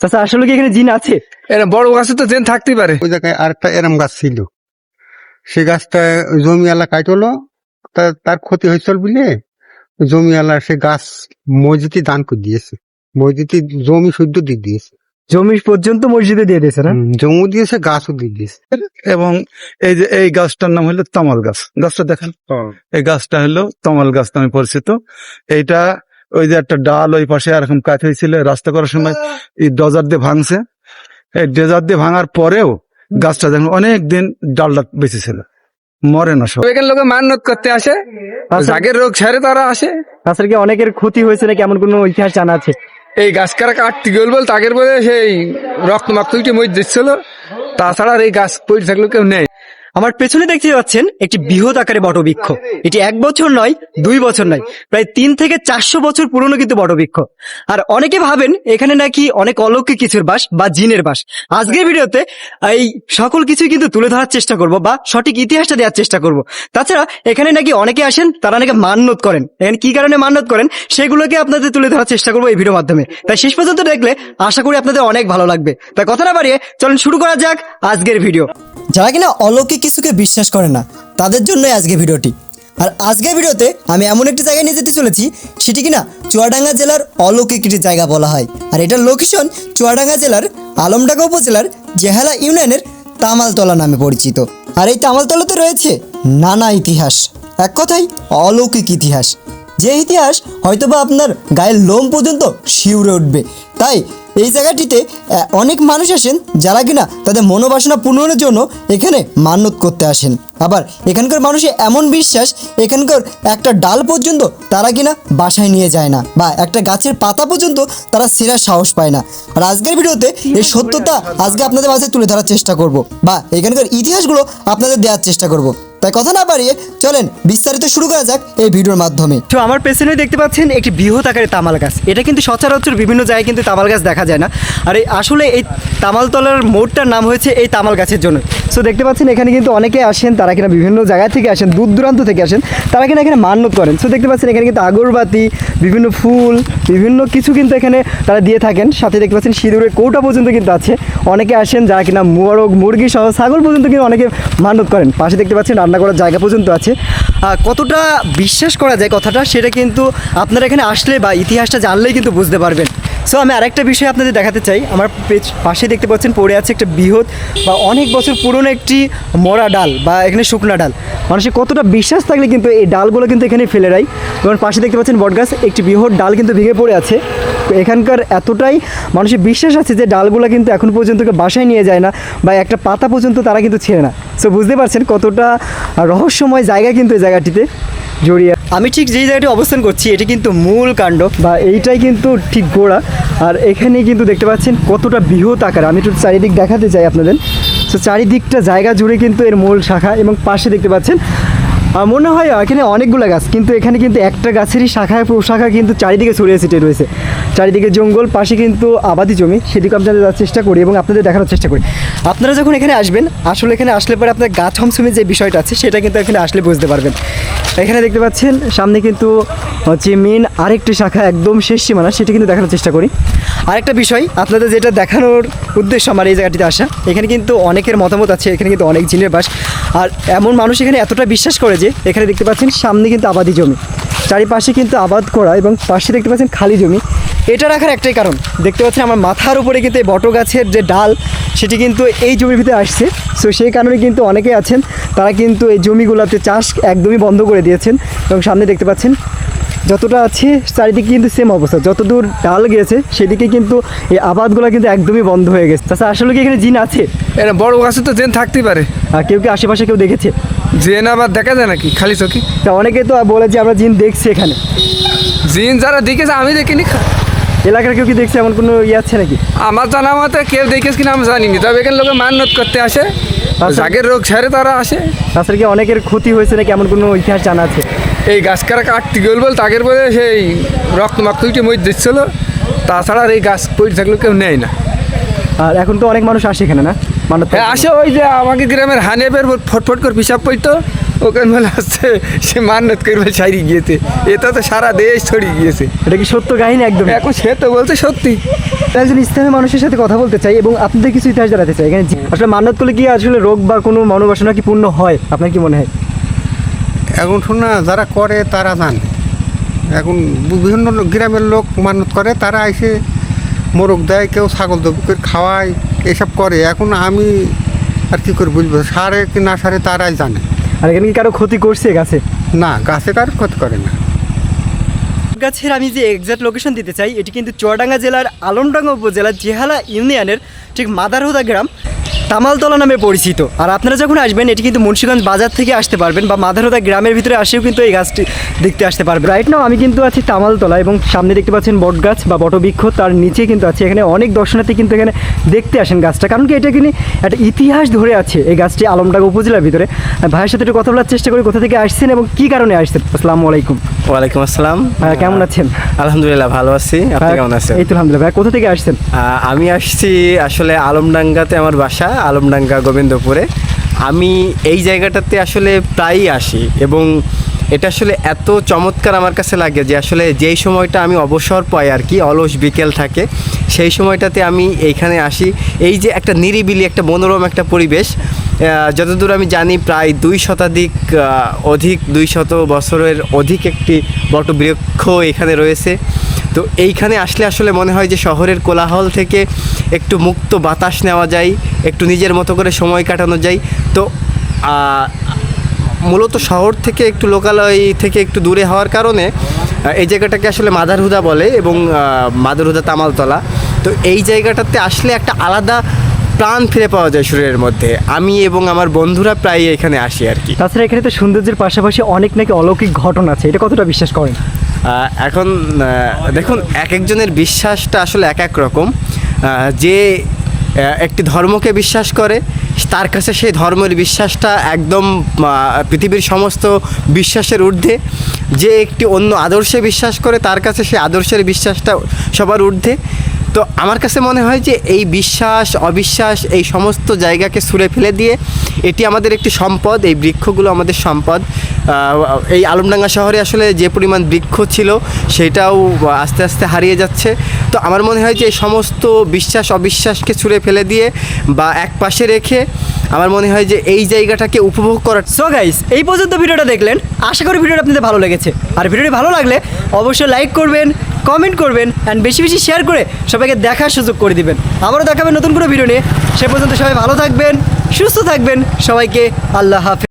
চাচা আসলে কি এখানে জিন আছে? এরম বড় গাছে তো জেন থাকতেই পারে। ওই জায়গায় আরেকটা এরম গাছ ছিল। সে গাছটা জমিওয়ালা কাটলো তার তার ক্ষতি হয়েছিল বলে জমিওয়ালা সে গাছ মসজিদে দান করে দিয়েছে। মসজিদে জমি শুদ্ধ দিয়ে দিয়েছে। জমি পর্যন্ত মসজিদে দিয়ে দিয়েছে না? জমি দিয়েছে গাছও দিয়ে দিয়েছে। এবং এই যে এই গাছটার নাম হলো তামাল গাছ। গাছটা দেখেন। এই গাছটা হলো তমাল গাছ নামে পরিচিত। এইটা ওই যে একটা ডাল ওই পাশে এরকম কাজ হয়েছিল রাস্তা করার সময় এই ডজার দিয়ে ভাঙছে। এই ডেজার দিয়ে ভাঙার পরেও গাছটা দেখেন অনেক দিন ডালটা বেঁচে ছিল। মরে না সব। এখানে লোকে মান্যত করতে আসে। আচ্ছা। যাগের রোগ ছেড়ে তারা আসে। তাছাড়া কি অনেকের ক্ষতি হয়েছে নাকি? এমন কোনো ইতিহাস জানা আছে? এই গাছ কারা কাটতে গেল বল তাগের বলে সেই রক্ত মাক্ত মই দিচ্ছিল। তাছাড়া আর এই গাছ পড়ে থাকলেও কেউ নেই। আমার পেছনে দেখতে পাচ্ছেন একটি বৃহৎ আকারে বটবৃক্ষ। এটি এক বছর নয়, দুই বছর নয়, প্রায় তিন থেকে চারশো বছর পুরনো কিন্তু বটবৃক্ষ। আর অনেকে ভাবেন এখানে নাকি অনেক অলৌকিক কিছুর বাস বা জিনের বাস। আজকের ভিডিওতে এই সকল কিছুই কিন্তু তুলে ধরার চেষ্টা করব বা সঠিক ইতিহাসটা দেওয়ার চেষ্টা করব। তাছাড়া এখানে নাকি অনেকে আসেন, তারা নাকি মান্যত করেন। এখানে কি কারণে মান্যত করেন? সেগুলোকে আপনাদের তুলে ধরার চেষ্টা করব এই ভিডিওর মাধ্যমে। তাই শেষ পর্যন্ত দেখলে আশা করি আপনাদের অনেক ভালো লাগবে। তাই কথা না বাড়িয়ে চলুন শুরু করা যাক আজকের ভিডিও। যারা কিনা অলৌকিক কিছুকে বিশ্বাস করে না, তাদের জন্যই আজকে ভিডিওটি। আর আজকের ভিডিওতে আমি এমন একটি জায়গায় নিয়ে যেতে চলেছি, সেটি কিনা চুয়াডাঙ্গা জেলার অলৌকিক একটি জায়গা বলা হয়। আর এটার লোকেশন চুয়াডাঙ্গা জেলার আলমডাঙ্গা উপজেলার জেহালা ইউনিয়নের তামালতলা নামে পরিচিত। আর এই তামালতলাতে রয়েছে নানা ইতিহাস, এক কথাই অলৌকিক ইতিহাস। যে ইতিহাস হয়তোবা আপনার গায়ের লোম পর্যন্ত শিউরে উঠবে, তাই এই জায়গাটিতে অনেক মানুষ আসেন যারা কিনা তাদের মনোবাসনা পূরণের জন্য এখানে মান্যত করতে আসেন। আবার এখানকার মানুষের এমন বিশ্বাস, এখানকার একটা ডাল পর্যন্ত তারা কিনা বাসায় নিয়ে যায় না বা একটা গাছের পাতা পর্যন্ত তারা সেরা সাহস পায় না। আর আজকের ভিডিওতে এই সত্যতা আজকে আপনাদের মাঝে তুলে ধরার চেষ্টা করব বা এখানকার ইতিহাসগুলো আপনাদের দেওয়ার চেষ্টা করব। তাই কথা না বাড়িয়ে চলেন বিস্তারিত শুরু করা যাক এই ভিডিওর মাধ্যমে। তো আমার পেছনে দেখতে পাচ্ছেন একটি বৃহৎ আকারের তামাল গাছ। এটা কিন্তু সচরাচর বিভিন্ন জায়গায় কিন্তু তামাল গাছ দেখা যায় না। আর এই আসলে এই তামালতলার মোড়টার নাম হয়েছে এই তামাল গাছের জন্য। সো দেখতে পাচ্ছেন এখানে কিন্তু অনেকে আসেন, তারা কিনা বিভিন্ন জায়গা থেকে আসেন, দূর দূরান্ত থেকে আসেন, তারা কিনা এখানে মান্যত করেন। সো দেখতে পাচ্ছেন এখানে কিন্তু আগরবাতি, বিভিন্ন ফুল, বিভিন্ন কিছু কিন্তু এখানে তারা দিয়ে থাকেন। সাথে দেখতে পাচ্ছেন সিঁদুরের কৌটা পর্যন্ত কিন্তু আছে। অনেকে আসেন যারা কিনা মোরগ, মুরগি সহ ছাগল পর্যন্ত কিন্তু অনেকে মানত করেন। পাশে দেখতে পাচ্ছেন রান্না করার জায়গা পর্যন্ত আছে। কতটা বিশ্বাস করা যায় কথাটা সেটা কিন্তু আপনারা এখানে আসলে বা ইতিহাসটা জানলেই কিন্তু বুঝতে পারবেন। সো আমি আরেকটা বিষয় আপনাদের দেখাতে চাই। আমার পাশে দেখতে পাচ্ছেন, পড়ে আছে একটা বৃহৎ বা অনেক বছর পুরনো একটি মরা ডাল বা এখানে শুকনা ডাল। মানুষের কতটা বিশ্বাস থাকলে কিন্তু এই ডালগুলো কিন্তু এখানে ফেলে দেয়। যেমন পাশে দেখতে পাচ্ছেন বটগাছ, একটি বৃহৎ ডাল কিন্তু ভেঙে পড়ে আছে। এখানকার এতটাই মানুষের বিশ্বাস আছে যে ডালগুলো কিন্তু এখন পর্যন্ত বাসায় নিয়ে যায় না বা একটা পাতা পর্যন্ত তারা কিন্তু ছেড়ে না। সো বুঝতে পারছেন কতটা রহস্যময় জায়গা কিন্তু এই জায়গাটিতে জড়িয়ে আমি ঠিক যেই জায়গাটি অবস্থান করছি, এটি কিন্তু মূল কাণ্ড বা এইটাই কিন্তু ঠিক গোড়া। আর এখানে কিন্তু দেখতে পাচ্ছেন কতটা বৃহৎ আকার। আমি একটু চারিদিক দেখাতে চাই আপনাদের। তো চারিদিকটা জায়গা জুড়ে কিন্তু এর মূল শাখা এবং পাশে দেখতে পাচ্ছেন মনে হয় এখানে অনেকগুলো গাছ, কিন্তু এখানে কিন্তু একটা গাছেরই শাখায় প্রশাখা কিন্তু চারিদিকে ছড়িয়ে ছিটিয়ে রয়েছে। চারিদিকে জঙ্গল, পাশে কিন্তু আবাদি জমি, সেদিকে আপনাদের যাওয়ার চেষ্টা করি এবং আপনাদের দেখানোর চেষ্টা করি। আপনারা যখন এখানে আসবেন, আসলে এখানে আসলে পরে আপনার গাছ হমসুমের যে বিষয়টা আছে, সেটা কিন্তু এখানে আসলে বুঝতে পারবেন। এখানে দেখতে পাচ্ছেন, সামনে কিন্তু হচ্ছে মেন আরেকটি শাখা, একদম শেষ সীমানা, সেটা কিন্তু দেখানোর চেষ্টা করি। আরেকটা বিষয়, আপনাদের যেটা দেখানোর উদ্দেশ্য আমার এই জায়গাটিতে আসা, এখানে কিন্তু অনেকের মতামত আছে, এখানে কিন্তু অনেক জিনের বাস। আর এমন মানুষ এখানে এতটা বিশ্বাস করে যে, এখানে দেখতে পাচ্ছেন সামনে কিন্তু আবাদি জমি। চারিপাশে কিন্তু আবাদ করা এবং পাশে দেখতে পাচ্ছেন খালি জমি। এটা রাখার একটাই কারণ। দেখতে পাচ্ছেন আমার মাথার উপরে কিন্তু এই বট গাছের যে ডাল সেটি কিন্তু এই জমির ভিতরে আসছে। সো সেই কারণে কিন্তু অনেকেই আছেন তারা কিন্তু এই জমিগুলোতে চাষ একদমই বন্ধ করে দিয়েছেন। এবং সামনে দেখতে পাচ্ছেন যতটা আছে চারিদিকে কিন্তু সেম অবস্থা। যতদূর ডাল গিয়েছে সেদিকে কিন্তু এই আবাদগুলো কিন্তু একদমই বন্ধ হয়ে গেছে। তাছাড়া আসলে কি এখানে জিন আছে? এরম বড় গাছে তো জেন থাকতেই পারে। আর কেউ কি আশেপাশে কেউ দেখেছে? জেন আবার দেখা যায় নাকি? খালি চোখে? তা অনেকে তো বলে যে আমরা জিন দেখছি এখানে। জিন যারা দেখেছে আমি দেখিনি। এলাকার কেউ কি দেখছে? এমন কোনো ইয়ে আছে নাকি? আমার জানা মতে কেউ দেখেছে কিনা আমি জানিনি তবে এখানে লোকে মান্যত করতে আসে। আচ্ছা। যাগের রোগ ছেড়ে তারা আসে। তাছাড়া কি অনেকের ক্ষতি হয়েছে নাকি? এমন কোনো ইতিহাস জানা আছে? এই গাছ কারা কাটতে গেল বল তাগের বলে সেই রক্ত মাক্ত উঠে মই দিচ্ছিল। তাছাড়া আর এই গাছ পড়ে থাকলেও কেউ নেয় না। আর এখন তো অনেক মানুষ আসে এখানে না? মানত হ্যাঁ আসে ওই যে আমাকে গ্রামের হানেবের ফটফট করে পিসাব পড়তো। ওখানে বলে আসছে সে মান্যত করবে ছাড়ি গিয়েছে। এটা তো সারা দেশ ছড়িয়ে গিয়েছে। এটা কি সত্য কাহিনী একদম এখন সে তো বলছে সত্যি। একজন ইসলামী মানুষের সাথে কথা বলতে চাই এবং আপনাদের কিছু ইতিহাস জানাতে চাই। এখানে আসলে মান্নাত করলে কি আসলে রোগ বা কোনো মনোবাসনা কি পূর্ণ হয়? আপনার কি মনে হয়? এখন শোনা যারা করে তারা জানে। এখন বিভিন্ন গ্রামের লোক মানত করে তারা এসে মোরগ দেয় কেউ ছাগল দবি করে খাওয়ায় এসব করে। এখন আমি আর কি করে বুঝব সারে কি না সারে তারাই জানে। আর এখানে কি কারও ক্ষতি করছে গাছে? না গাছে কার ক্ষতি করে না। গাছের আমি যে এক্সাক্ট লোকেশন দিতে চাই এটি কিন্তু চুয়াডাঙ্গা জেলার আলমডাঙ্গা উপজেলার জেহালা ইউনিয়নের ঠিক মাদারহুদা গ্রাম। তামালতলা নামে পরিচিত। আর আপনারা যখন আসবেন, এটি কিন্তু মুন্সিগঞ্জ বাজার থেকে আসতে পারবেন বা মাদারহুদা গ্রামের ভিতরে আসেও কিন্তু এই গাছটি দেখতে আসতে পারবেন। রাইট নাও আমি কিন্তু আছি তামালতলা এবং সামনে দেখতে পাচ্ছেন বট গাছ বা বটবৃক্ষ, তার নিচে কিন্তু আছে। এখানে অনেক দর্শনার্থী কিন্তু এখানে দেখতে আসেন গাছটা। কারণ কি, এটা কিন্তু একটা ইতিহাস ধরে আছে এই গাছটি আলমডাঙ্গা উপজেলার ভিতরে। ভাইয়ের সাথে একটু কথা বলার চেষ্টা করি, কোথা থেকে আসছেন এবং কী কারণে আসছেন? আসসালামু আলাইকুম। ওয়ালাইকুম আসসালাম। কেমন আছেন? আলহামদুলিল্লাহ ভালো আছি। আপনি কেমন আছেন? এই তো আলহামদুলিল্লাহ। কোথা থেকে আসছেন? আহ, আমি আসছি আসলে আলমডাঙ্গাতে আমার বাসা আলমডাঙ্গা গোবিন্দপুরে। আমি এই জায়গাটাতে আসলে প্রায়ই আসি এবং এটা আসলে এত চমৎকার আমার কাছে লাগে যে আসলে যেই সময়টা আমি অবসর পাই আর কি, অলস বিকেল থাকে, সেই সময়টাতে আমি এইখানে আসি। এই যে একটা নিরিবিলি, একটা মনোরম একটা পরিবেশ যতদূর আমি জানি প্রায় দুই শতাধিক অধিক, দুই শত বছরের অধিক একটি বটবৃক্ষ এখানে রয়েছে। তো এইখানে আসলে আসলে মনে হয় যে শহরের কোলাহল থেকে একটু মুক্ত বাতাস নেওয়া যায়, একটু নিজের মতো করে সময় কাটানো যায়। তো মূলত শহর থেকে একটু লোকালয় থেকে একটু দূরে হওয়ার কারণে এই জায়গাটাকে আসলে মাদারহুদা বলে এবং মাদারহুদা তামালতলা। তো এই জায়গাটাতে আসলে একটা আলাদা প্রাণ ফিরে পাওয়া যায় শরীরের মধ্যে। আমি এবং আমার বন্ধুরা প্রায় এখানে আসি আর কি। তাছাড়া এখানে তো সৌন্দর্যের পাশাপাশি অনেক নাকি অলৌকিক ঘটনা আছে। এটা কতটা বিশ্বাস করেন? এখন দেখুন এক একজনের বিশ্বাসটা আসলে এক এক রকম। যে একটি ধর্মকে বিশ্বাস করে তার কাছে সেই ধর্মের বিশ্বাসটা একদম পৃথিবীর সমস্ত বিশ্বাসের ঊর্ধ্বে। যে একটি অন্য আদর্শে বিশ্বাস করে, তার কাছে সেই আদর্শের বিশ্বাসটা সবার ঊর্ধ্বে। তো আমার কাছে মনে হয় যে এই বিশ্বাস, অবিশ্বাস এই সমস্ত জায়গাকে ছুঁড়ে ফেলে দিয়ে, এটি আমাদের একটি সম্পদ, এই বৃক্ষগুলো আমাদের সম্পদ। এই আলমডাঙ্গা শহরে আসলে যে পরিমাণ বৃক্ষ ছিল সেটাও আস্তে আস্তে হারিয়ে যাচ্ছে। তো আমার মনে হয় যে এই সমস্ত বিশ্বাস, অবিশ্বাসকে ছুঁড়ে ফেলে দিয়ে বা এক পাশে রেখে আমার মনে হয় যে এই জায়গাটাকে উপভোগ করার সো গাইস এই পর্যন্ত ভিডিওটা দেখলেন। আশা করি ভিডিওটা আপনাদের ভালো লেগেছে। আর ভিডিওটি ভালো লাগলে অবশ্যই লাইক করবেন কমেন্ট করবেন অ্যান্ড বেশি বেশি শেয়ার করে সবাইকে দেখার সুযোগ করে দিবেন। আবারও দেখাবেন নতুন কোনো ভিডিও নিয়ে। সে পর্যন্ত সবাই ভালো থাকবেন, সুস্থ থাকবেন। সবাইকে আল্লাহ হাফিজ।